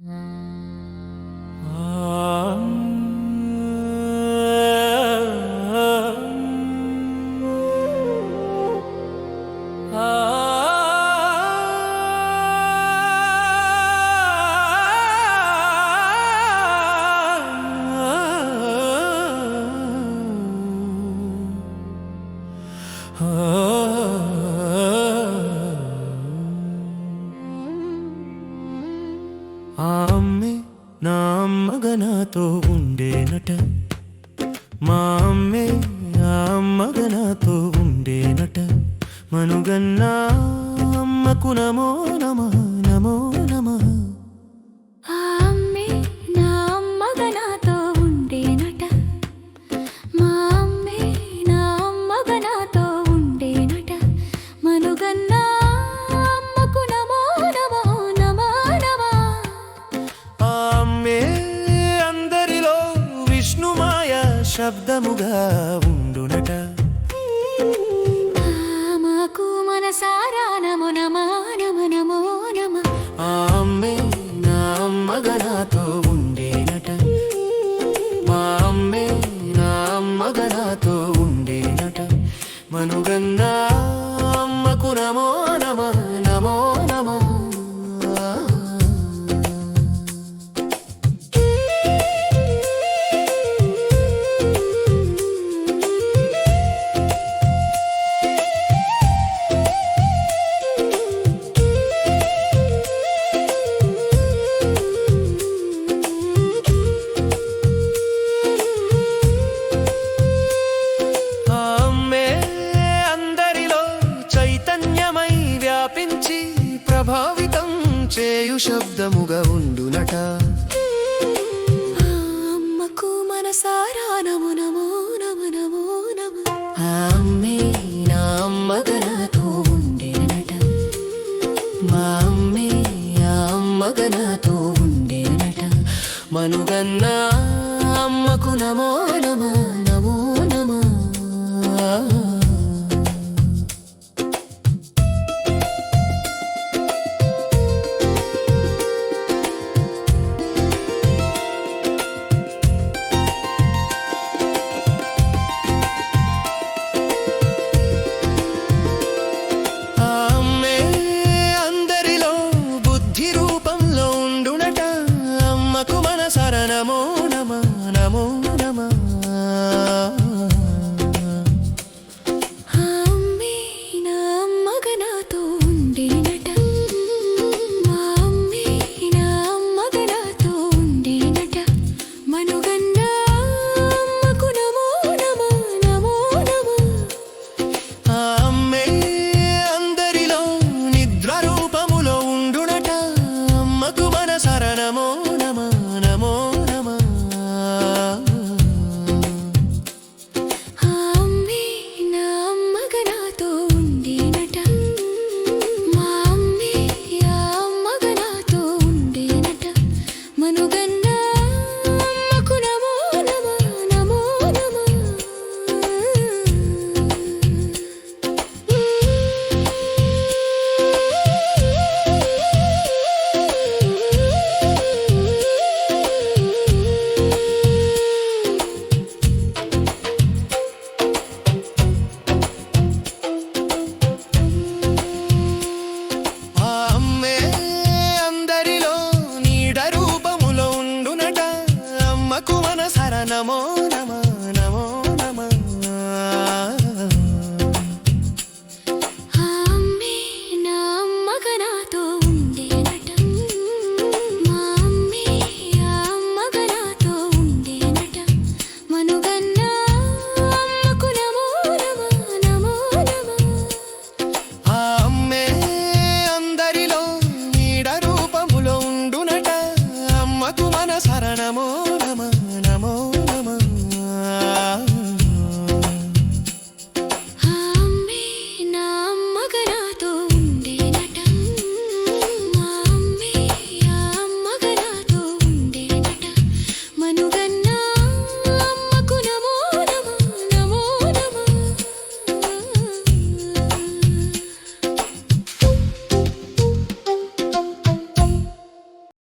Mm. ఆ అమ్మే నా అమ్మగా నాతో ఉండేనట మా అమ్మే ఆ అమ్మగా నాతో ఉండేనట మనుగన్నా అమ్మకు నమో నమ. శబ్దముగా ఉండునట. మాకు మనసారా నమో నమో నమో నమో. నమో ఆ అమ్మే నా అమ్మగా నాతో ఉండేనట. మా అమ్మే నా అమ్మగా నాతో ఉండేనట. మనుగన్న అమ్మకు నమో నమ. చేయు శబ్దముగా ఉండునట అమ్మకు మనసారా నమో నమో నమో నమో నమో. ఆ అమ్మే నా అమ్మగా నాతో ఉండేనట మా అమ్మే ఆ అమ్మగా నాతో ఉండేనట మనుగన్న Yaşamak. alone.